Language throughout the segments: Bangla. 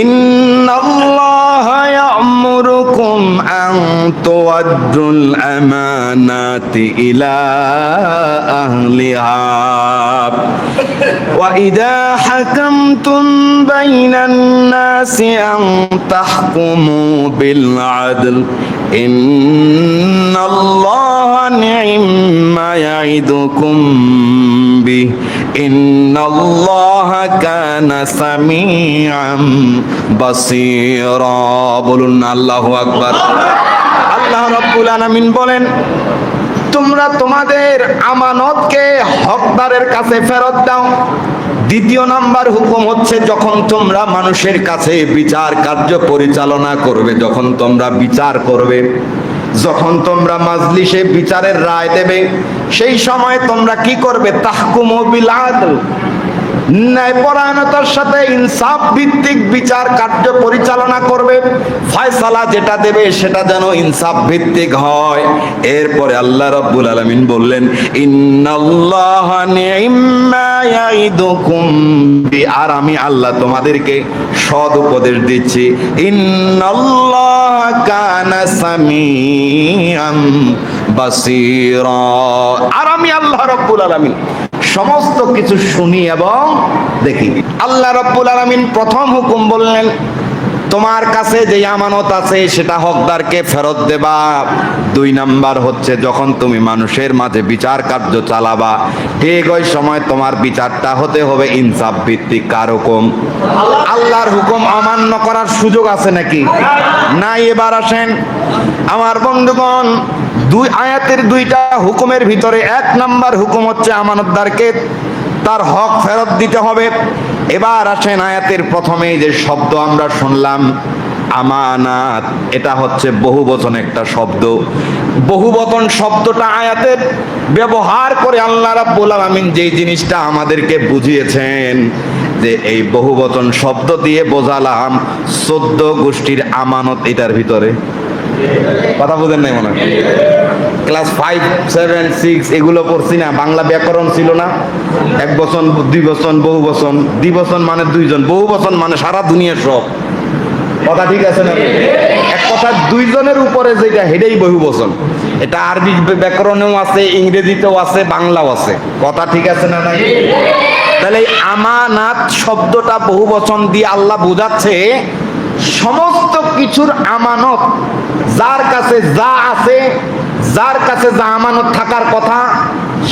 إن الله يأمركم أن تودوا الأمانات إلى أهلها وإذا حكمتم بين الناس أن تحكموا بالعدل إن الله نعم ما يعدكم به إن الله كان سميعا بصيرا বলুন আল্লাহু আকবার আল্লাহ রাব্বুল আলামিন বলেন তোমরা তোমাদের আমানতকে হকদারের কাছে ফেরত দাও দ্বিতীয় নাম্বার হুকুম হচ্ছে যখন তোমরা মানুষের কাছে বিচার কার্য পরিচালনা করবে যখন তোমরা বিচার করবে যখন তোমরা মাজলিসে বিচারের রায় দেবে সেই সময় তোমরা কি করবে? তাহকুম বিল আদল। ন্যায়পরায়ণতার সাথে ইনসাফ ভিত্তিক বিচার কার্য পরিচালনা করবে। ফয়সালা যেটা দেবে সেটা যেন ইনসাফ ভিত্তিক হয়। এরপরে আল্লাহ রাব্বুল আলামিন বললেন, ইন্নাল্লাহ আর আমি আল্লাহ তোমাদেরকে সদ উপদেশ দিচ্ছি, ইন্নাল্লাহ কানা সামিআম বাসীরা। আর আমি আল্লাহ রাব্বুল আলামিন সমস্ত কিছু শুনি এবং দেখি। আল্লাহ রব্বুল আলমিন প্রথম হুকুম বললেন, তোমার কাছে যে আমানত আছে সেটা হকদারকে ফেরত দেবা। দুই নাম্বার হচ্ছে, যখন তুমি মানুষের মাঝে বিচার কার্য চালাবা, ঠিক ওই সময় তোমার বিচারটা হতে হবে ইনসাফ ভিত্তিক কারকম। আল্লাহর হুকুম অমান্য করার সুযোগ আছে নাকি? না এবার আসেন। আমার বন্ধুগণ দুই আয়াতের দুইটা হুকুমের ভিতরে এক নাম্বার হুকুম হচ্ছে আমানতদারকে তার হক ফেরত দিতে হবে। এবার আসেন আয়াতের প্রথমে যে শব্দ আমরা শুনলাম, আমানাত। এটা হচ্ছে বহু বচন একটা শব্দ। বহু বচন শব্দটা আয়াতের ব্যবহার করে আল্লাহ রাব্বুল আলামিন যেই জিনিসটা আমাদেরকে বুঝিয়েছেন যে এই বহু বচন শব্দ দিয়ে বোঝালাম, চোদ্দ গোষ্ঠীর আমানত এটার ভিতরে। কথা বুঝেন নাই মনে ক্লাস ফাইভ সেভেন সিক্স এগুলো পড়ছি না। বাংলা ব্যাকরণ ছিল না। এক বছর দুই বছর বহু বছর দুই বছর মানে দুইজন, বহু বছর মানে সারা দুনিয়ার সব। কথা ঠিক আছে না? এক কথা, দুইজনের উপরে যেটা হেডেই বহু বচন। এটা আরবি ব্যাকরণেও আছে, ইংরেজিতেও আছে, বাংলাও আছে। কথা ঠিক আছে না নাই? তাহলে আমানাত শব্দটা বহু বচন দিয়ে আল্লাহ বোঝাচ্ছে সমস্ত কিছুর আমানত, যার কাছে যা আছে, যার কাছে যা আমানত থাকার কথা,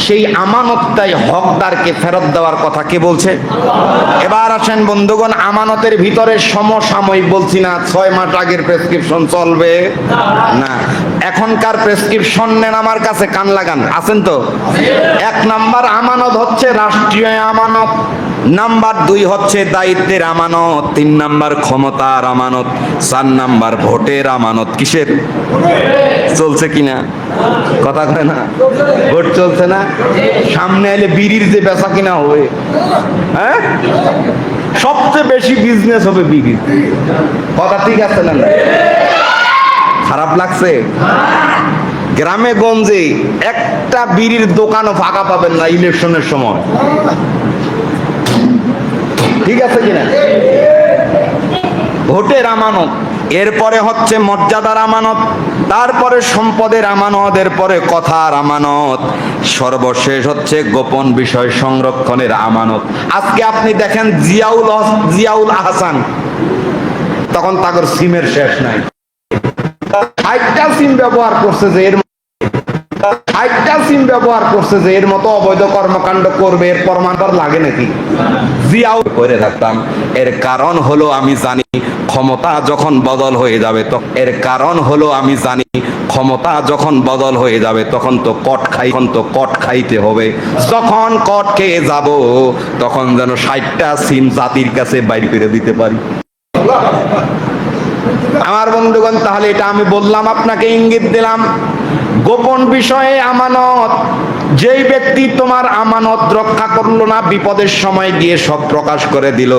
সেই আমানতটাই হকদারকে ফেরত দেওয়ার কথা কে বলছে? এবার আসেন বন্ধুগণ, আমানতের ভিতরে সমসাময়িক বলছি না, ছয় মাস আগের প্রেসক্রিপশন চলবে। না, এখনকার প্রেসক্রিপশন নেন আমার কাছে, কান লাগান, আছেন তো? এক নাম্বার আমানত হচ্ছে রাষ্ট্রীয় আমানত। নাম্বার দুই হচ্ছে দায়িত্বের আমানত, তিন নাম্বার ক্ষমতার আমানত, চার নাম্বার ভোটের আমানত। কিসের? চলছে কিনা কথা কয় না? ভোট চলছে না? সামনে এলে বিড়ির যে বেচা কিনা হবে। হ্যাঁ? সবচেয়ে বেশি বিজনেস হবে বিড়ির। কথা ঠিক আছে না খারাপ লাগছে? গ্রামে গঞ্জে একটা বিড়ির দোকানও ফাঁকা পাবেন না ইলেকশনের সময়। ঠিক আছে কিনা? ভোটের আমানত এরপরে হচ্ছে মর্যাদার আমানত তারপরে সম্পদের আমানত এরপরে কথার আমানত সর্বশেষ হচ্ছে গোপন বিষয় সংরক্ষণের আমানত। আজকে আপনি দেখেন জিয়াউল জিয়াউল আহসান। তখন তাগর সিমের শেষ নাই। সিম ব্যবহার করছে যে এর ষাটটা সিম ব্যবহার করছে যে এর মতো অবৈধ কর্মকাণ্ড করবে, এর প্রমাণবার লাগে নাকি? জিয়াও করে থাকতাম এর কারণ হলো আমি জানি ক্ষমতা যখন বদল হয়ে যাবে তো এর কারণ হলো আমি জানি ক্ষমতা যখন বদল হয়ে যাবে তখন তো কট খাই তখন তো কট খাইতে হবে। যখন কট খেয়ে যাব, তখন যেন ষাটটা সিম জাতির কাছে বাইর করে দিতে পারি। আমার বন্ধুগণ, তাহলে এটা আমি বললাম, আপনাকে ইঙ্গিত দিলাম। গোপন বিষয়ে আমানত। যেই ব্যক্তি তোমার আমানত রক্ষা করল না, বিপদের সময় গিয়ে সব প্রকাশ করে দিল।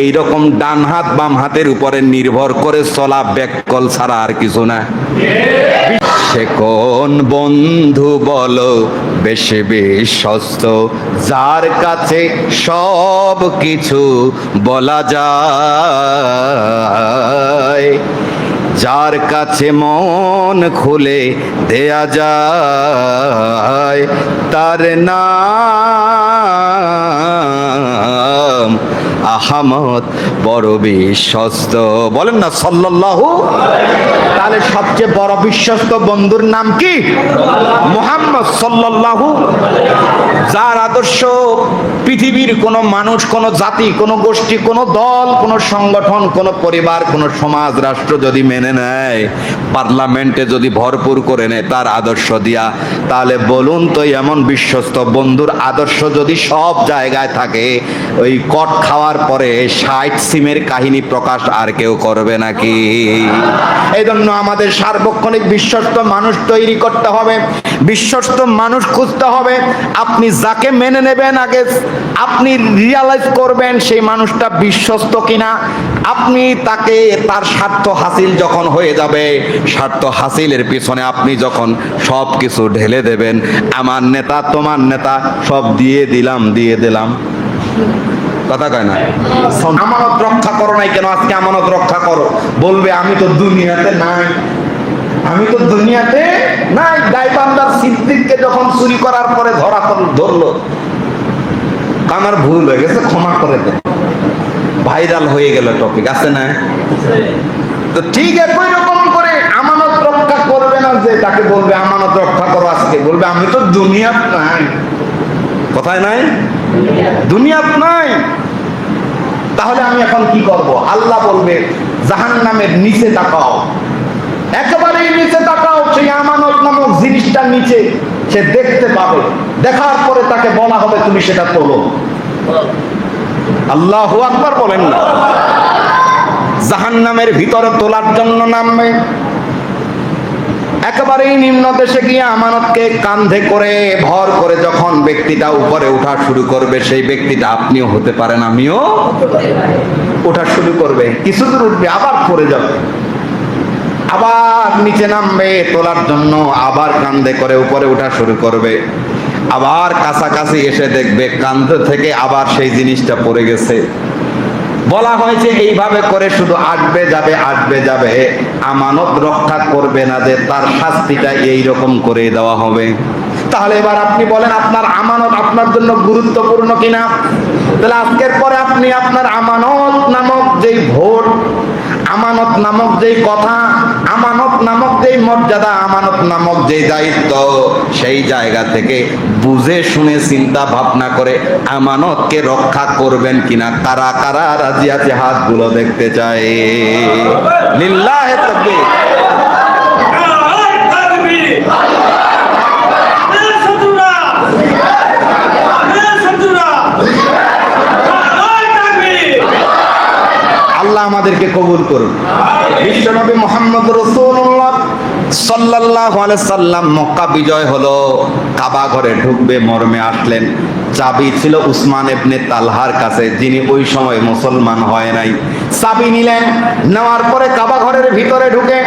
এই রকম ডান হাত, বাম হাতের উপরে নির্ভর করে চলা ব্যাককল ছাড়া আর কিছু না। সে কোন বন্ধু বলো, বেশি বিশ্বস্ত, যার কাছে সব কিছু বলা যায়। যার কাছে মন খুলে দেয়া যায় তার নাম আহমদ বড় বিশ্বস্ত। বলেন না, সাল্লাল্লাহু তাহলে সবচেয়ে বড় বিশ্বস্ত বন্ধুর নাম কি? মোহাম্মদ সাল্লাল্লাহু। যার আদর্শ, পৃথিবীর কোনো মানুষ, কোনো জাতি, কোনো গোষ্ঠী, কোনো দল, কোনো সংগঠন, কোনো পরিবার, কোনো সমাজ, রাষ্ট্র যদি মেনে নেয়, পার্লামেন্টে যদি ভরপুর করে নেয় তার আদর্শ দিয়া, তাহলে বলুন তো এমন বিশ্বস্ত বন্ধুর আদর্শ যদি সব জায়গায় থাকে, ওই কট খাওয়ার পরে ষাট সিমের কাহিনী প্রকাশ আর কেউ করবে নাকি? এই জন্য আমাদের সার্বক্ষণিক বিশ্বস্ত মানুষ তৈরি করতে হবে, বিশ্বস্ত মানুষ খুঁজতে হবে, আপনি যাকে মেনে নেবেন আগে আপনি রিয়ালাইজ করবেন সেই মানুষটা বিশ্বস্ত কিনা, আপনি তাকে তার স্বার্থ হাসিল যখন হয়ে যাবে, স্বার্থ হাসিলের পিছনে আপনি যখন সব কিছু ঢেলে দেবেন, আমার নেতা, তোমার নেতা, সব দিয়ে দিলাম দিয়ে দিলাম। কথা কয় না? আমানত রক্ষা করো নাই কেন? আজকে আমানত রক্ষা করো। বলবে, আমি তো দুনিয়াতে নাই। আমি তো দুনিয়াতে নাই। গাইবান্দার সিদ্দিককে যখন চুরি করার পরে ধরা ধরলো। আমার ভুল হয়ে গেছে, ক্ষমা করে দেন ভাইরাল হয়ে গেল টপিক আছে না? তো ঠিক একই রকম করে আমানত রক্ষা করবে না যে তাকে বলবে, আমানত রক্ষা করো আজকে। বলবে, আমি তো দুনিয়াত নাই। কোথায় নাই? দুনিয়াত নাই। তাহলে আমি এখন কি করব? আল্লাহ বলবে জাহান নামের নিচে তাকাও। একেবারেই নিচে তাকাও, সেই আমানত নামক জিনিসটা নিচে সে দেখতে পাবে। দেখার পরে তাকে বলা হবে, তুমি সেটা তোলো। আল্লাহ আকবার বলেন না। জাহান নামের ভিতরে তোলার জন্য নামবে। একেবারেই নিম্ন দেশে গিয়ে আমানতকে কান্ধে করে ভর করে যখন ব্যক্তিটা উপরে ওঠা শুরু করবে, সেই ব্যক্তিটা আপনিও হতে পারেন, আমিও ওঠা শুরু করবে, কিছু দূর উঠবে, আবার পড়ে যাবে। আবার নিচে নামবে, তোলার জন্য আবার কান্ধে করে উপরে ওঠা শুরু করবে। আবার কাছাকাছি এসে দেখবে, কান্ধ থেকে আবার সেই জিনিসটা পড়ে গেছে। বলা হয়েছে, এইভাবে করে শুধু আসবে যাবে আসবে যাবে। আমানত রক্ষা করবে না যে তার শাস্তিটা এইরকম করে দেওয়া হবে। তাহলে এবার আপনি বলেন, আপনার আমানত আপনার জন্য গুরুত্বপূর্ণ কিনা? তাহলে আজকের পরে আপনি আপনার আমানত নামক যেই ভোট, আমানত নামক যেই কথা আমানত নামক যেই মর্যাদা, আমানত নামক যেই দায়িত্ব, সেই জায়গা থেকে বুঝে শুনে চিন্তা ভাবনা করে আমানতকে রক্ষা করবেন কিনা, কারা কারা রাজি আছে হাতগুলো দেখতে চায়। লিল্লাহে তাকবীর আল্লাহ আমাদেরকে কবুল করুন। বিশ্বনবী মোহাম্মদ রসুল্লাহ সাল্লাল্লাহু আলাইহি সাল্লাম মক্কা বিজয় হলো, কাবা ঘরে ঢুকবে, মর্মে আসলেন। চাবি ছিল উসমান ইবনে তালহার কাছে, যিনি ওই সময় মুসলমান হয় নাই। চাবি নিলেন, নেওয়ার পরে কাবা ঘরের ভিতরে ঢুকে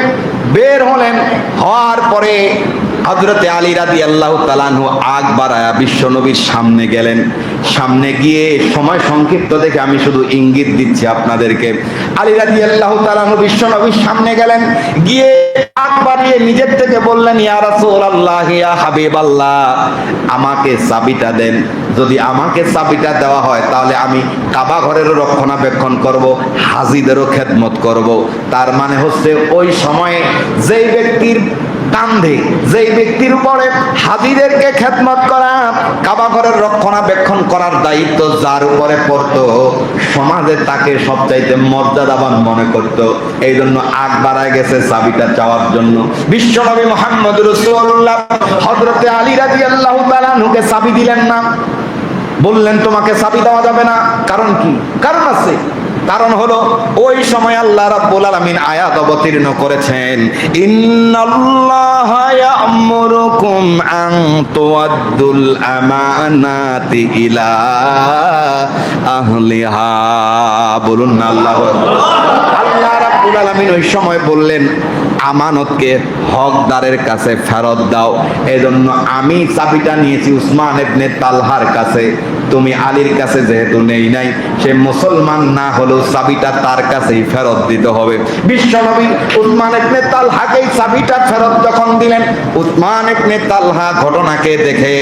বের হলেন। হওয়ার পরে হজরতে আলী রাদি আল্লাহ তালানহু আগ বাড়ায়া বিশ্বনবীর সামনে গেলেন। সামনে গিয়ে সময় সংক্ষিপ্ত দেখে আমি শুধু ইঙ্গিত দিচ্ছি আপনাদেরকে। আলী রাদি আল্লাহ তালানহু বিশ্বনবীর সামনে গেলেন, গিয়ে আগ বাড়িয়ে নিজের থেকে বললেন, ইয়া রাসূলুল্লাহ, ইয়া হাবিবাল্লাহ, আমাকে চাবিটা দেন। যদি আমাকে চাবিটা দেওয়া হয়, তাহলে আমি কাবা ঘরেরও রক্ষণাবেক্ষণ করব, হাজিদেরও খেদমত করব। তার মানে হচ্ছে ওই সময়ে যেই ব্যক্তির কান্ধে যেই ব্যক্তির উপরে হাজিদেরকে খেদমত করা রক্ষণাবেক্ষণ করার দায়িত্ব যার উপরে পড়তো, সমাজে তাকে সবচাইতে মর্যাদাবান মনে করত। এই জন্য আগ বাড়ায় গেছে চাবিটা চাওয়ার জন্য। বিশ্বনবী মোহাম্মদ রসুল্লাহ হজরতে আলী রাজি আল্লাহ চাবি দিলেন না। বললেন, তোমাকে চাবি দেওয়া যাবে না। কারণ কি? কারণ আছে। কারণ হলো, ওই সময় আল্লাহ রাব্বুল আলামিন আয়াত অবতীর্ণ করেছেন, ইন্নাল্লাহা ইয়া'মুরুকুম আন তুআদ্দুল আমানাতি ইলা আহলিহা। বলুন না আল্লাহু। আল্লাহ রাব্বুল আলামিন ওই সময় বললেন, আমানতকে হকদারের কাছে ফেরত দাও। এজন্য আমি চাবিটা নিয়েছি উসমান ইবনে তালহার কাছে। তুমি আলীর কাছে যেহেতু নেই নাই, সে মুসলমান না হলেও চাবিটা তার কাছেই ফেরত দিতে হবে। বিশ্বনবী উসমান ইবনে তালহাকেই চাবিটা ফেরত যখন দিলেন, উসমান ইবনে তালহা ঘটনাকে দেখে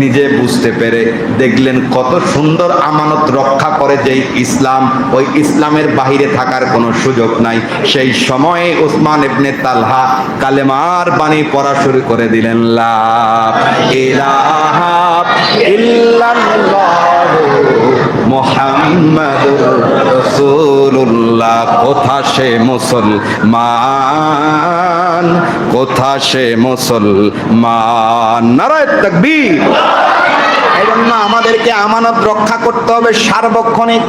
নিজে বুঝতে পেরে দেখলেন কত সুন্দর আমানত রক্ষা করে যেই ইসলাম, ওই ইসলামের বাহিরে থাকার কোনো সুযোগ নাই। সেই সময়ে উসমান ইবনে তালহা কালেমার বাণী পড়া শুরু করে দিলেন, লা ইলাহা সে মুসলমান? কোথা সে মুসলমান? নারায় তাকবীর। এই আমাদেরকে আমানত রক্ষা করতে হবে সার্বক্ষণিক।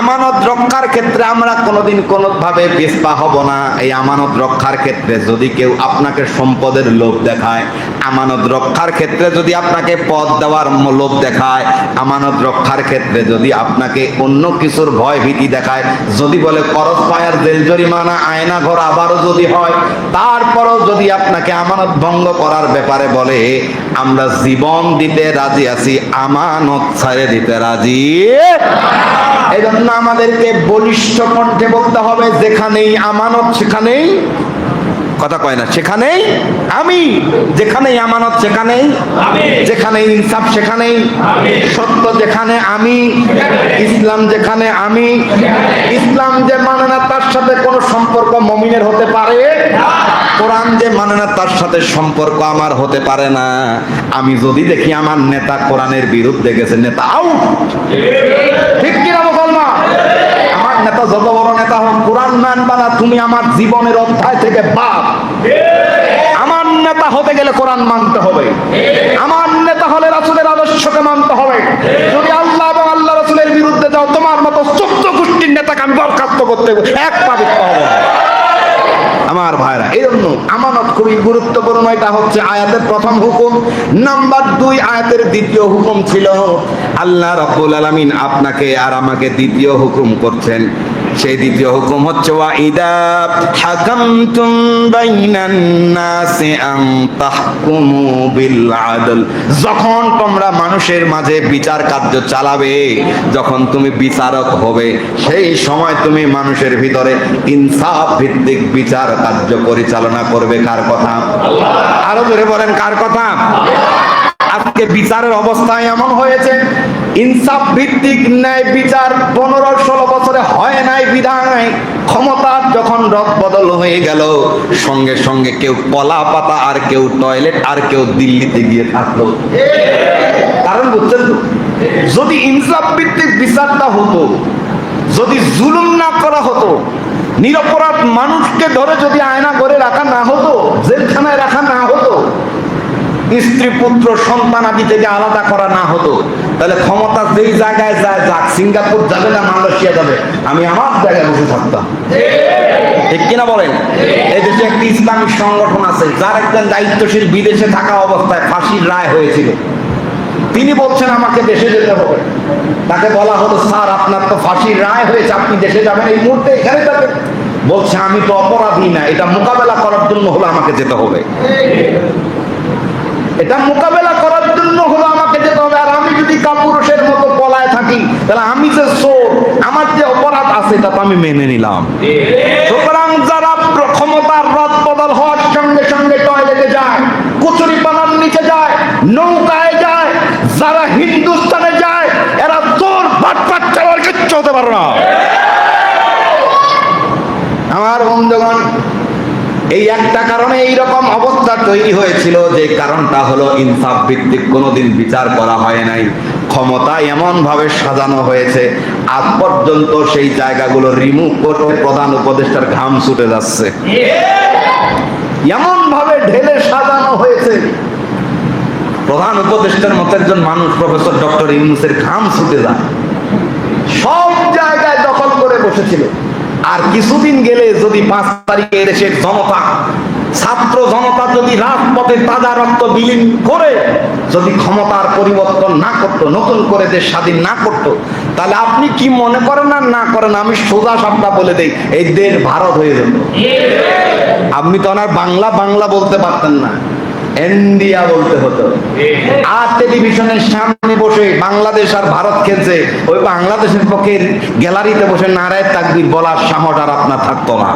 আমানত রক্ষার ক্ষেত্রে আমরা কোনোদিন কোনোভাবে পিছপা হব না। এই আমানত রক্ষার ক্ষেত্রে যদি কেউ আপনাকে সম্পদের লোভ দেখায়, আমানত রক্ষার ক্ষেত্রে যদি আপনাকে পদ দেওয়ার লোভ দেখায়, আমানত রক্ষার ক্ষেত্রে যদি আপনাকে অন্য কিছুর ভয় ভীতি দেখায়, যদি বলে করস পায়ার জেল জরিমানা, আয়না ঘর আবারও যদি হয়, তারপরও যদি আপনাকে আমানত ভঙ্গ করার ব্যাপারে বলে, আমরা জীবন দিতে রাজি আছি আমানত ছেড়ে দিতে রাজি। এই জন্য আমাদেরকে বলিষ্ঠ কণ্ঠে বলতে হবে, যেখানেই আমানত, সেখানেই কথা কয় না, সেখানেই আমি, যেখানেই আমানত, সেখানেই যেখানে ইনসাফ, সেখানেই সত্য, যেখানে আমি, ইসলাম যেখানে আমি, ইসলাম যে মানে না, তার সাথে কোনো সম্পর্ক মমিনের হতে পারে? কোরআন যে মানে না, তার সাথে সম্পর্ক আমার হতে পারে না। আমি যদি দেখি আমার নেতা কোরআনের বিরুদ্ধে গেছে, নেতা আউট ঠিক কিনা মুসলমান? আমার নেতা যত বড় নেতা হোক, কোরআন মানবা না, তুমি আমার জীবনের অধ্যায় থেকে বাদ। আমার নেতা হতে গেলে কোরআন মানতে হবে। আমার নেতা হলে রাসুলের আদর্শকে মানতে হবে। যদি আল্লাহ এবং আল্লাহ রাসুলের বিরুদ্ধে যাও, তোমার মতো চোদ্দ গোষ্ঠীর নেতাকে আমি বরখাস্ত করতে। এক পাবিত্র হবে না। আমার ভাইরা। এই জন্য আমানত খুবই গুরুত্বপূর্ণ, এটা হচ্ছে আয়াতের প্রথম হুকুম। নাম্বার দুই, আয়াতের দ্বিতীয় হুকুম ছিল, আল্লাহ রাব্বুল আলামিন আপনাকে আর আমাকে দ্বিতীয় হুকুম করছেন। সেই দ্বিতীয় হুকুম হচ্ছে যখন তোমরা মানুষের মাঝে বিচার কার্য চালাবে, যখন তুমি বিচারক হবে, সেই সময় তুমি মানুষের ভিতরে ইনসাফ ভিত্তিক বিচার কার্য পরিচালনা করবে। কার কথা? আরও ধরে বলেন, কার কথা? আজকে বিচারের অবস্থা এমন হয়েছে, ইনসাফ ভিত্তিক ন্যায় বিচার পনেরো ষোলো বছরে হয় নাই বিধায় ক্ষমতার যখন রদ বদল হয়ে গেল, সঙ্গে সঙ্গে কেউ কলা পাতা আর কেউ টয়লেট আর কেউ দিল্লিতে গিয়ে থাকল। কারণ বুঝছেন তো, যদি ইনসাফ ভিত্তিক বিচারটা হতো, যদি জুলুম না করা হতো, নিরপরাধ মানুষকে ধরে যদি আয়না করে রাখা না হতো জেলখানায় রাখা না হতো স্ত্রী পুত্র সন্তান আদি থেকে আলাদা করা না হতো, তাহলে ক্ষমতা যেই জায়গায় যায় যাক, সিঙ্গাপুর যাবে না, মালয়েশিয়া যাবে, আমি আমার জায়গায় বসে থাকতাম। ঠিক কিনা বলেন? এই দেশে একটি ইসলামিক সংগঠন আছে, যার একজন দায়িত্বশীল বিদেশে থাকা অবস্থায় ফাঁসির রায় হয়েছিল। তিনি বলছেন, আমাকে দেশে যেতে হবে। তাকে বলা হলো, স্যার, আপনার তো ফাঁসির রায় হয়েছে, আপনি দেশে যাবেন, এই মুহূর্তে এখানে যাবেন। বলছে, আমি তো অপরাধী না, এটা মোকাবেলা করার জন্য হলো আমাকে যেতে হবে। এটা মোকাবেলা করার জন্য হলো আমাকে যেতে হবে। আর আমি যদি কাপুরুষের মতো পলায় থাকি, তাহলে আমি যে চোর, আমার যে অপরাধ আছে তা তো আমি মেনে নিলাম। সুতরাং যারা ক্ষমতার রদ বদল হওয়ার সঙ্গে সঙ্গে টয়লেটে যায় কচুরি পানার নিচে যায়, নৌকায় যায় যারা হিন্দুস্তানে যায় এরা চোর বাটপাট চাওয়ার কিচ্ছু হতে পারে না আমার বন্ধুগণ এই একটা কারণে এই রকম অবস্থা তৈরি হয়েছিল যে কারণটা হলো ইনসাফ ভিত্তিক কোনোদিন বিচার করা হয় নাই। ক্ষমতা এমন ভাবে সাজানো হয়েছে, আজ পর্যন্ত সেই জায়গাগুলো রিমুভ করতে প্রধান উপদেষ্টার ঘাম ছুটে যাচ্ছে। এমন ভাবে ঢেলে সাজানো হয়েছে। প্রধান উপদেষ্টার মতো একজন মানুষ, প্রফেসর ডক্টর ইউনুসের ঘাম ছুটে যায়। সব জায়গায় দখল করে বসেছিল। আর কিছুদিন গেলে যদি পাঁচ তারিখে দেশের জনতা, ছাত্র জনতা যদি রাজপথে তাজা রক্ত বিলীন করে, যদি ক্ষমতার পরিবর্তন না করত, নতুন করে দেশ স্বাধীন না করত, তাহলে আপনি কি মনে করেন আর না করেন? আমি সোজা সাপটা বলে দেই, এই দেশ ভারত হয়ে যেত আপনি তো ওনার বাংলা বাংলা বলতে পারতেন না। ইন্ডিয়া বলতে হতো। আর টেলিভিশনের সামনে বসে বাংলাদেশ আর ভারত খেলছে, ওই বাংলাদেশের পক্ষে গ্যালারিতে বসে নারায় তাকবির বলার সাহস আর আপনার থাকতো না।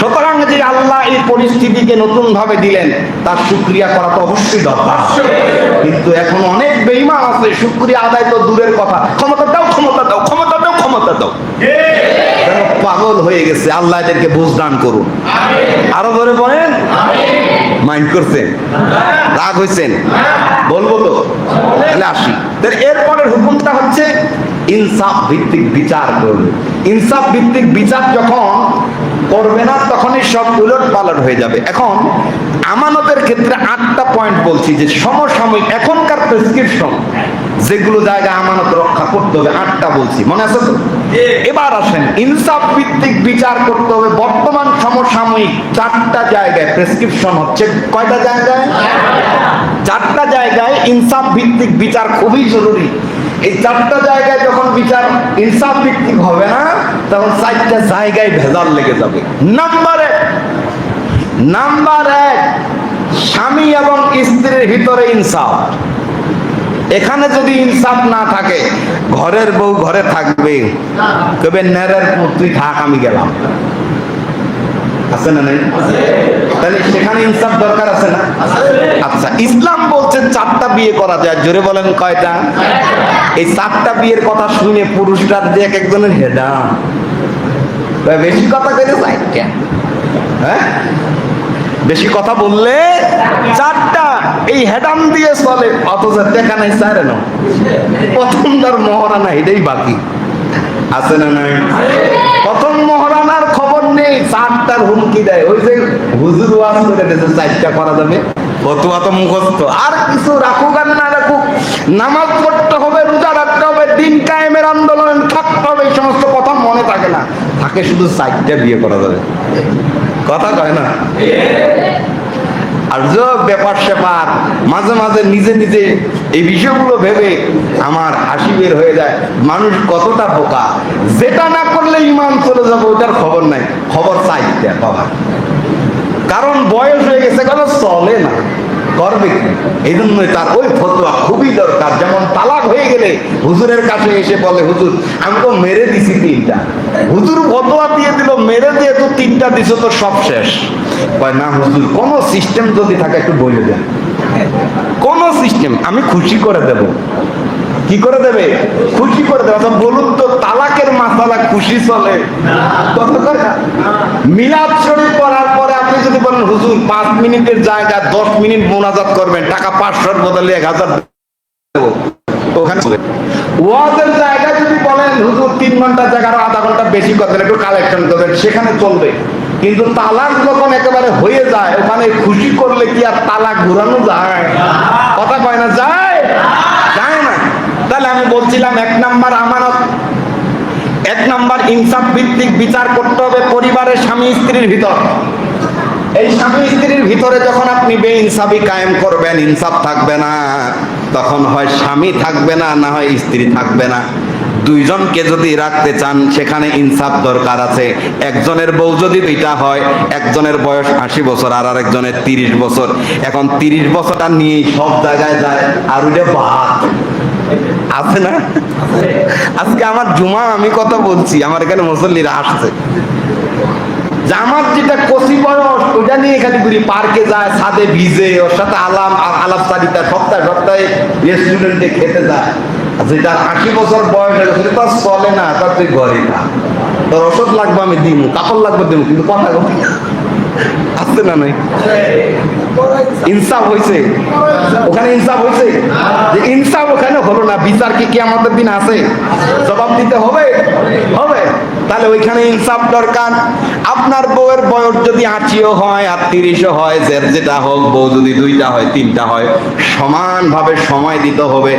সুতরাং যে আল্লাহ এই পরিস্থিতিকে নতুন ভাবে দিলেন, তার শুক্রিয়া করা তো অবশ্যই দরকার। কিন্তু এখন অনেক বেইমান আছে শুক্রিয়া আদায় তো দূরের কথা। ক্ষমতা দাও ক্ষমতা দাও ক্ষমতা দাও ক্ষমতা দাও। পাগল হয়ে গেছে, আল্লাহ এদেরকে বুঝদান করুন। আরও ধরে বলেন? মাইন্ড করছেন? রাগ হয়েছেন বলব তো? তাহলে আসি। এরপরের হুকুমটা হচ্ছে ইনসাফ ভিত্তিক বিচার করবে। ইনসাফ ভিত্তিক বিচার যখন করবে না, তখনই সব উলট পালট হয়ে যাবে। এখন আমানতের ক্ষেত্রে আটটা পয়েন্ট বলছি যে সমসাময়িক, এখনকার প্রেসক্রিপশন যেগুলো জায়গায় আমানত রক্ষা করতে হবে, আটটা বলছি। মনে আছে তো? এবার আসেন, ইনসাফ ভিত্তিক বিচার করতে হবে। বর্তমান সমসাময়িক চারটা জায়গায় প্রেসক্রিপশন হচ্ছে, কয়টা জায়গায়? চারটা জায়গায় ইনসাফ ভিত্তিক বিচার খুবই জরুরি। এই চারটা জায়গায় যখন বিচার ইনসাফ ভিত্তিক হবে না তখন চারটা জায়গায় ভেজাল লেগে যাবে। নাম্বার এক নাম্বার এক, স্বামী এবং স্ত্রীর ভিতরে ইনসাফ। এখানে যদি ইনসাফ না থাকে, ঘরের বউ ঘরে থাকবে। তবে নেরের তুই থাক, আমি গেলাম। সেখানে ইনসাফ দরকার আছে না? আচ্ছা ইসলাম চারটা বিয়ে করা যায়। জোরে বলেন কয়টা? এই চারটা বিয়ের কথা শুনে একজনের বেশি কথা চারটা হ্যাঁ? বেশি কথা বললে চারটা এই হেডাম দিয়ে চলে। অথচ দেখা নাই চারে না প্রথমটার মহারানা এটাই বাকি। আছে না নাই? প্রথম মহারানার খবর নেই, চারটার হুমকি দেয়। ওই যে হুজুর ওয়াজ করে চারটা করা যাবে। ফতুয়া তো মুখস্থ। আর কিছু রাখুক আর না রাখুক, নামাজ পড়তে হবে, রোজা রাখতে হবে, দিন কায়েমের আন্দোলন থাকতে হবে, এই সমস্ত কথা মনে থাকে না। থাকে শুধু চারটা বিয়ে করা যাবে। কথা কয় না? আর যে ব্যাপার স্যাপার, মাঝে মাঝে নিজে নিজে এই বিষয়গুলো ভেবে আমার হাসি বের হয়ে যায়। মানুষ কতটা বোকা? যেটা না করলে ইমান চলে যাবে ওটার খবর নাই। খবর চাই বাবা। কারণ বয়স হয়ে গেছে, কেন চলে না? করবে কি? এই জন্যই তার ওই ফতোয়া খুবই দরকার। যেমন তালাক হয়ে গেলে হুজুরের কাছে এসে বলে, হুজুর, আমি তো মেরে দিছি তিনটা। হুজুর ফতোয়া দিয়ে দিল, মেরে দিয়ে তো তিনটা দিছো, তো সব শেষ। কয়, না হুজুর, কোন সিস্টেম যদি থাকে, একটু বলে দেন। কোন সিস্টেম আমি খুশি করে দেব। কি করে দেবে? খুশি করে দেবে। বলুন তো, তালাকের মাসালা খুশি চলে? মিলাদ শরীফ পড়ার পরে আপনি যদি বলেন, হুজুর, পাঁচ মিনিটের জায়গায় দশ মিনিট মোনাজাত করবেন, টাকা পাঁচশোর বদলে এক হাজার সেখানে চলবে। তালাক যখন একেবারে হয়ে যায়, ওখানে খুশি করলে কি আর তালাক ঘুরানো যায়? কথা কয় না? যায়। আমি বলছিলাম, এক নাম্বার আমানত, এক নাম্বার ইনসাফ ভিত্তিক বিচার করতে হবে পরিবারের স্বামী স্ত্রীর ভিতর। এই স্বামী স্ত্রীর ভিতরে যখন আপনি বেইনসাফি কায়েম করবেন, ইনসাফ থাকবে না, তখন হয় স্বামী থাকবে না না হয় স্ত্রী থাকবে না। দুইজনকে যদি রাখতে চান, সেখানে ইনসাফ দরকার আছে। একজনের বউ যদি দুইটা হয়, একজনের বয়স আশি বছর আর আরেকজনের তিরিশ বছর। এখন তিরিশ বছরটা নিয়েই সব জায়গায় যায়, আর ওইটা বাদ। আছে না? আজকে আমার জুমা আমি কথা বলছি, আমার এখানে মুসল্লিরা আসছে। আমার যেটা কচি বয়স ওইটা নিয়ে খালি ঘুরি, পার্কে যায় ভিজে, ওর সাথে আলাম আলাপ সপ্তাহে সপ্তাহে রেস্টুরেন্টে খেতে যায়। যেটা আশি বছর বয়স তার চলে না, তার তুই ঘরে না তোর ওষুধ লাগবে, আমি দিমু, কাপড় লাগবে, দিমু, কিন্তু কথা কথা আসছে না নাই? ইনসাফ হয়েছে ওখানে ইনসাফ হয়েছে যে ইনসাফ ওখানে হলো না, বিচার কি কি আমাদের দিন আছে? জবাব দিতে হবে? হবে। তাহলে ওইখানে ইনসাফ দরকার। আপনার বউয়ের বয়স যদি আশিও হয়, আর তিরিশও হয় যেটা হোক, বউ যদি দুইটা হয়, তিনটা হয়, সমানভাবে সময় দিতে হবে,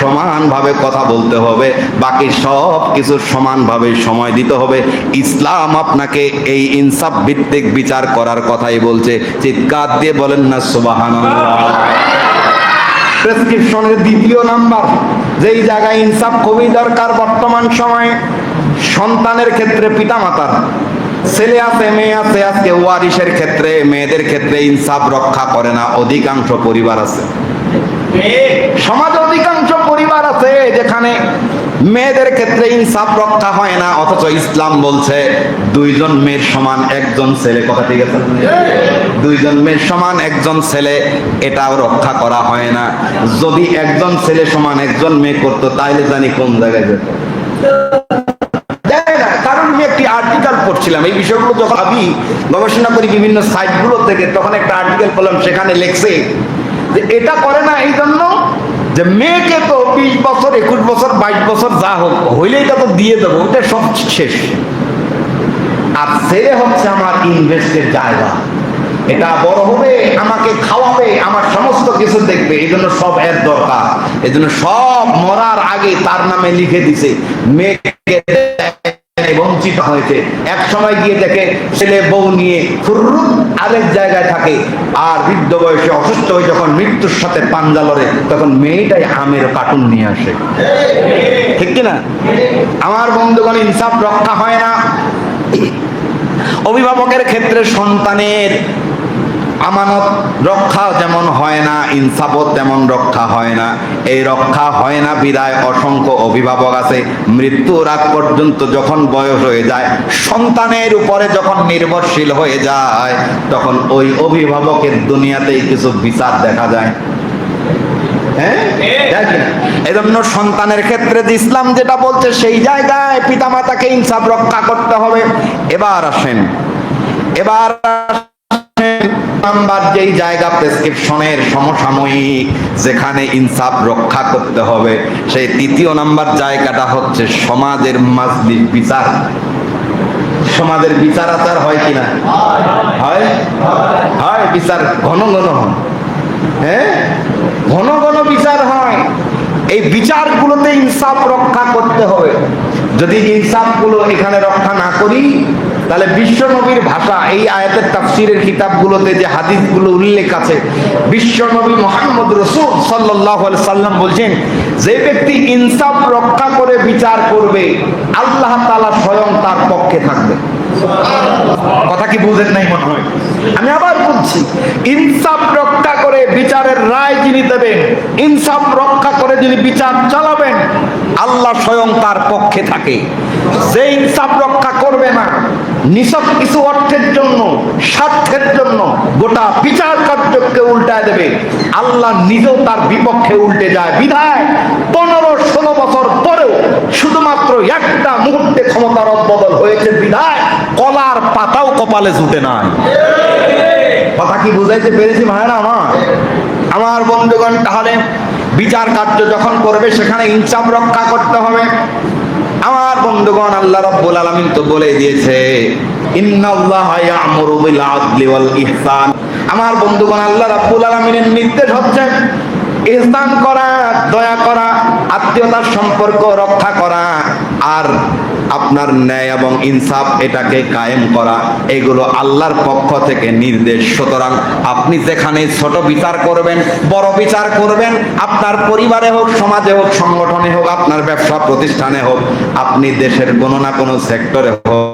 সমানভাবে কথা বলতে হবে, বাকি সব কিছু সমানভাবে সময় দিতে হবে। ইসলাম আপনাকে এই ইনসাফ ভিত্তিক বিচার করার কথাই বলছে। চিৎকার দিয়ে বলেন না সুবাহান প্রেসক্রিপশনের দ্বিতীয় নাম্বার, যেই জায়গায় ইনসাফ খুবই দরকার বর্তমান সময়ে সন্তানের ক্ষেত্রে পিতামাতার। ছেলে আছে, মেয়ে আছে, আজকে ওয়ারিসের ক্ষেত্রে, মেয়েদের ক্ষেত্রে ইনসাফ রক্ষা করে না, অধিকাংশ পরিবার আছে। সমাজ অধিকাংশ পরিবার আছে যেখানে মেয়েদের ক্ষেত্রে ইনসাফ রক্ষা হয় না, অথচ ইসলাম বলছে, দুইজন মেয়ের সমান একজন ছেলে, কথা ঠিক আছে? দুইজন মেয়ের সমান একজন ছেলে, এটাও রক্ষা করা হয় না। যদি একজন ছেলে সমান একজন মেয়ে করতো, তাইলে জানি কোন জায়গায় যেত। আর্টিকেল পড়ছিলাম, এই বিষয়গুলো যখন আমি গবেষণা করি বিভিন্ন সাইটগুলো থেকে, তখন একটা আর্টিকেল পড়লাম, সেখানে লেখছে যে এটা করে না এই জন্য যে মেয়েকে তো বিশ বছর, একুশ বছর, বাইশ বছর যা হোক হইলে এটা তো দিয়ে দেবো, ওটা সব শেষ। আর ছেলে হচ্ছে আমার ইনভেস্টের জায়গা। এটা বড় হবে, আমাকে খাওয়াবে, আমার সমস্ত কিছু দেখবে, এই জন্য সব এর দরকার। এই জন্য সব মরার আগে তার নামে লিখে দিছে, মেয়েকে বঞ্চিত হয়েছে। এক সময় গিয়ে দেখে ছেলে বউ নিয়ে ফুররুত আরেক জায়গায় থাকে। আর বৃদ্ধ বয়সে অসুস্থ হয়ে যখন মৃত্যুর সাথে পাঞ্জা লড়ে, তখন মেয়েটাই আমের কার্টুন নিয়ে আসে। ঠিক কিনা? আমার বন্ধুগণ, ইনসাফ রক্ষা হয় না। অভিভাবকের ক্ষেত্রে সন্তানের আমানত রক্ষা যেমন হয় না ইনসাফত তেমন রক্ষা হয় না। এই রক্ষা হয় না বিদায় অসংখ্য অভিভাবক আছে। মৃত্যুর আগ পর্যন্ত যখন বয়স হয়ে যায় সন্তানের উপরে যখন নির্ভরশীল হয়ে যায় তখন ওই অভিভাবকের দুনিয়াতেই কিছু বিচার দেখা যায়। হ্যাঁ? এজন্য সন্তানের ক্ষেত্রে যে ইসলাম যেটা বলছে সেই জায়গায় পিতামাতাকে ইনসাফ রক্ষা করতে হবে। এবার আসেন। এবার নাম্বার যেই জায়গা প্রেসক্রিপশনের সমসাময়িক, যেখানে ইনসাফ রক্ষা করতে হবে, সেই তৃতীয় নাম্বার জায়গাটা হচ্ছে সমাজের মাজলিস বিচার। সমাজের বিচার আচার হয় কিনা? হয়? হয়, বিচার ঘন ঘন হয়। হ্যাঁ? ঘন ঘন বিচার হয়। এই বিচারগুলোতে ইনসাফ রক্ষা করতে হবে। যদি ইনসাফগুলো এখানে রক্ষা না করি তাহলে বিশ্ব নবীর ভাষা এই আয়াতের তাফসিরের কিতাবগুলোতে যে হাদিসগুলো উল্লেখ আছে বিশ্ব নবী মোহাম্মদ রসুল সাল্লাহ সাল্লাম বলছেন, যে ব্যক্তি ইনসাফ রক্ষা করে বিচার করবে, আল্লাহ তালা স্বয়ং তার পক্ষে থাকবে। কথা কি বুঝেন নাই মনে হয়? আমি আবার বলছি, ইনসাফ রক্ষা করে বিচারের রায় যিনি দেবেন, ইনসাফ রক্ষা করে যিনি বিচার চালাবেন, আল্লাহ স্বয়ং তার পক্ষে থাকে। যে ইনসাফ রক্ষা করবে না নিছক কিছু অর্থের জন্য, স্বার্থের জন্য গোটা বিচার কার্যকে উল্টায় দেবে। আল্লাহ নিজেও তার বিপক্ষে উল্টে যায়। বিধায় পনেরো ষোলো বছর পরেও শুধুমাত্র একটা মুহূর্তে ক্ষমতার বদল হয়েছে। বিধায় কলার পাতাও কপালে জুটে নাই। কথা কি বুঝাইতে পেরেছি ভাইরা আমার? আমার বন্ধুগণ, তাহলে বিচার কার্য যখন করবে, সেখানে ইনসাফ রক্ষা করতে হবে। বন্ধুগণ, আল্লাহ তো বলে দিয়েছে আমার বন্ধুগণ, আল্লাহ রাব্বুল আলামিনের নির্দেশ হচ্ছে ইহসান করা, দয়া করা, আত্মীয়তার সম্পর্ক রক্ষা করা, আর আপনার ন্যায় এবং ইনসাফ এটাকে কায়েম করা, এগুলো আল্লাহর পক্ষ থেকে নির্দেশ। সুতরাং আপনি যেখানে ছোট বিচার করবেন, বড় বিচার করবেন, আপনার পরিবারে হোক, সমাজে হোক, সংগঠনে হোক, আপনার ব্যবসা প্রতিষ্ঠানে হোক, আপনি দেশের কোনো না কোনো সেক্টরে হোক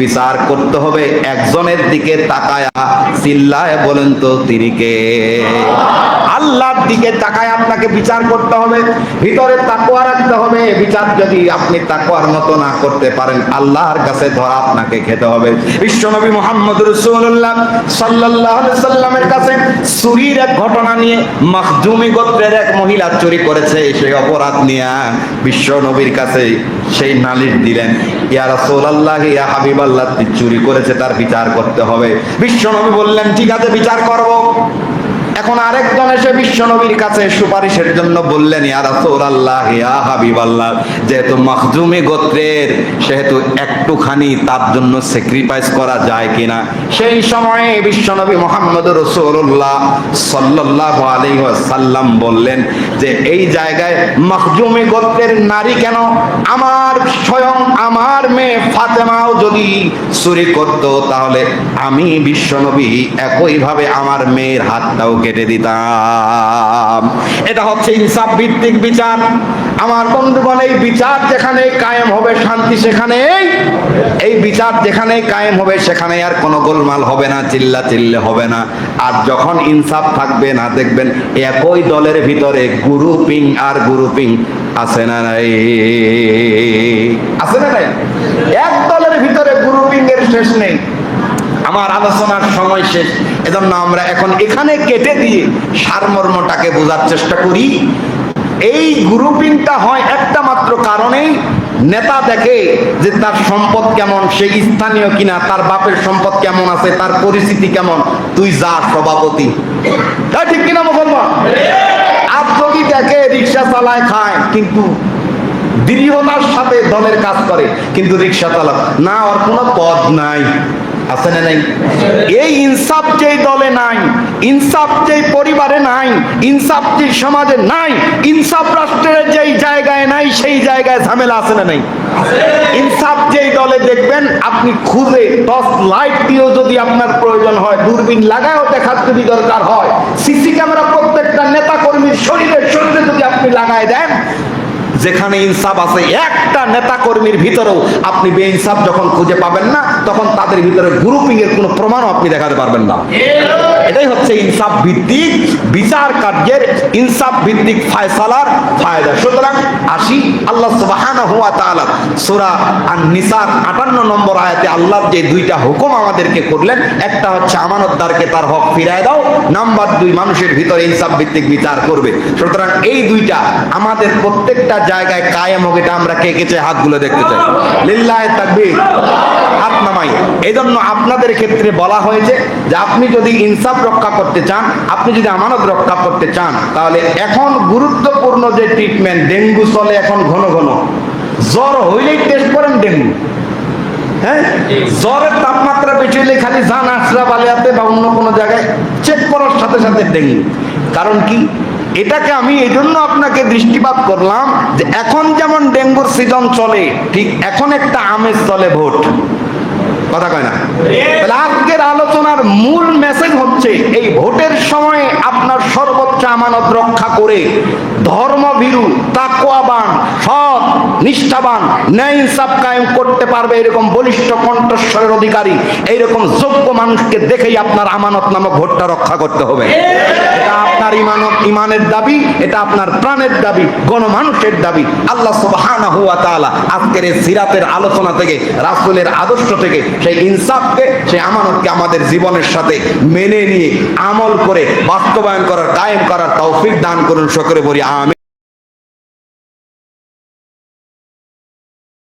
বিচার করতে হবে, একজনের দিকে তাকায়া চিল্লায় বলেন তো তিনি কে আল্লাহর দিকে তাকায় আপনাকে বিচার করতে হবে, ভিতরে তাকুয়া রাখতে হবে, বিচার যদি আপনি তাকুয়ার মতো না করতে পারেন, আল্লাহর কাছে ধরা আপনাকে খেতে হবে। বিশ্বনবী মোহাম্মদ রসুল্লাহ আলাইহি সাল্লামের কাছে চুরির এক ঘটনা নিয়ে মাখজুমি গোত্রের এক মহিলা চুরি করেছে, সেই অপরাধ নিয়ে বিশ্বনবীর কাছে সেই নালিশ দিলেন, ইয়া রাসূলুল্লাহ, ইয়া হাবিবাল্লাহ চুরি করেছে তার বিচার করতে হবে। বিশ্ব নবী বললেন ঠিক আছে বিচার করব। এখন আরেকজন এসে বিশ্ব নবীর কাছে সুপারিশের জন্য বললেন, ইয়া রাসূলুল্লাহ, ইয়া হাবিবাল্লাহ, যেহেতু মাখজুমি গোত্রের, সেহেতু একটুখানি তার জন্য স্যাক্রিফাইস করা যায় কিনা? সেই সময়ে বিশ্ব নবী মোহাম্মদ রসুল্লাহ সাল্লাল্লাহু আলাইহি ওয়াসাল্লাম বললেন যে, এই জায়গায় মাখজুমি গোত্রের নারী কেন? আমার স্বয়ং আমার মেয়ে ফাতেমাও যদি চুরি করত, তাহলে আমি বিশ্বনবী একইভাবে আমার মেয়ের হাতটাও কেটে কেটে দিতাম। এটা হচ্ছে ইনসাফ ভিত্তিক বিচার। আমার বন্ধুগণ এই বিচার যেখানে কায়েম হবে শান্তি সেখানেই। এই বিচার যেখানে কায়েম হবে সেখানে আর কোনো গোলমাল হবে না চিল্লা চিল্লে হবে না। আর যখন ইনসাফ থাকবে না, দেখবেন একই দলের ভিতরে গ্রুপিং আর গ্রুপিং আছে না নাই? আছে না নাই? এক দলের ভিতরে গ্রুপিং এর শেষ নেই। আমার আলোচনার সময় শেষ। এজন্য আমরা এখন এখানে কেটে দিয়ে সারমর্মটাকে বোঝার চেষ্টা করি। এই গ্রুপিংটা হয় একটা মাত্র কারণেই নেতা দেখে যে তার সম্পদ কেমন, সে স্থানীয় কিনা, তার বাপের সম্পদ কেমন আছে, তার পরিস্থিতি কেমন, তুই যা সভাপতি। তাই ঠিক কিনা মুসলমান? যদি দেখে রিক্সা চালায়, খায়, কিন্তু দৃঢ়তার সাথে দলের কাজ করে, কিন্তু রিক্সা চালক, না, ওর কোনো পদ নাই। আছে না নাই? এই ইনসাফ যেই দলে নাই, ইনসাফ যেই পরিবারে নাই, ইনসাফ যেই সমাজে নাই, ইনসাফ রাষ্ট্রের যেই জায়গায় নাই, সেই জায়গায় ঝামেলা আছে না নাই? ইনসাফ যেই দলে দেখবেন, আপনি খুঁজে টর্চ লাইট দিয়েও যদি আপনার প্রয়োজন হয়, দূরবীন লাগায়ও দেখার যদি দরকার হয়, সিসি ক্যামেরা প্রত্যেকটা নেতা কর্মীর শরীরে শরীরে যদি আপনি লাগায় দেন যেখানে ইনসাফ আছে, একটা নেতা কর্মীর ভিতরেও আপনি বেইনসাফ যখন খুঁজে পাবেন না, তখন তাদের ভিতরে গ্রুপিং এর কোনো প্রমাণও আপনি দেখাতে পারবেন না। এটাই হচ্ছে ইনসাফ ভিত্তিক বিচার কার্যের ইনসাফ ভিত্তিক ফায়সালার ফায়দা। সুতরাং আসি আল্লাহ সুবহানাহু ওয়া তাআলা সূরা আন-নিসার 58 নম্বর আয়াতে আল্লাহ যে দুইটা হুকুম আমাদেরকে করলেন, একটা হচ্ছে আমানতদারকে তার হক ফিরায় দাও, নাম্বার দুই মানুষের ভিতরে ইনসাফ ভিত্তিক বিচার করবে। সুতরাং এই দুইটা আমাদের প্রত্যেকটা জায়গায় কায়েম হোক, এটা আমরা কে কে চাই? হাতগুলো দেখতে চাই। লিল্লাহে তাকবীর। হাত নামাই। এই আপনাদের ক্ষেত্রে বলা হয়েছে যে আপনি যদি ইনসাফ রক্ষা করতে চান, আপনি যদি আমানত রক্ষা করতে চান, তাহলে এখন গুরুত্বপূর্ণ যে ট্রিটমেন্ট ডেঙ্গু চলে এখন ঘন ঘন। জ্বর হইলেই টেস্ট করেন ডেঙ্গু। হ্যাঁ? জ্বরের তাপমাত্রা বেশি হলে খালি যান আশরাফ আলিয়াতে বা অন্য কোনো জায়গায় চেক করার সাথে সাথে ডেঙ্গু। কারণ কি? এটাকে আমি এই জন্য আপনাকে দৃষ্টিপাত করলাম যে এখন যেমন ডেঙ্গুর সিজন চলে, ঠিক এখন একটা আমেজ চলে ভোট। কথা কয় না। তাহলে আজকের আলোচনার মূল মেসেজ হচ্ছে, এই ভোটের সময় আপনার সর্বোচ্চ আমানত রক্ষা করে ধর্মভীরু, তাকওয়াবান, সৎ, নিষ্ঠাবান, ন্যায় ইনসাফ কায়েম করতে পারবে এরকম বলিষ্ঠ কণ্ঠস্বরের অধিকারী, এইরকম যোগ্য মানুষকে দেখেই আপনার আমানত নামক ভোটটা রক্ষা করতে হবে। এটা আপনার ইমানত, ইমানের দাবি, এটা আপনার প্রাণের দাবি, গণমানুষের দাবি। আল্লাহ সুবহানাহু ওয়া তাআলা আজকের এই সিরাতের আলোচনা থেকে, রাসূলের আদর্শ থেকে সেই ইনসাফকে, সেই আমানতকে আমাদের জীবনের সাথে মেনে নিয়ে আমল করে বাস্তবায়ন করার, কায়েম করার তৌফিক দান করুন। সকলে বলি আমি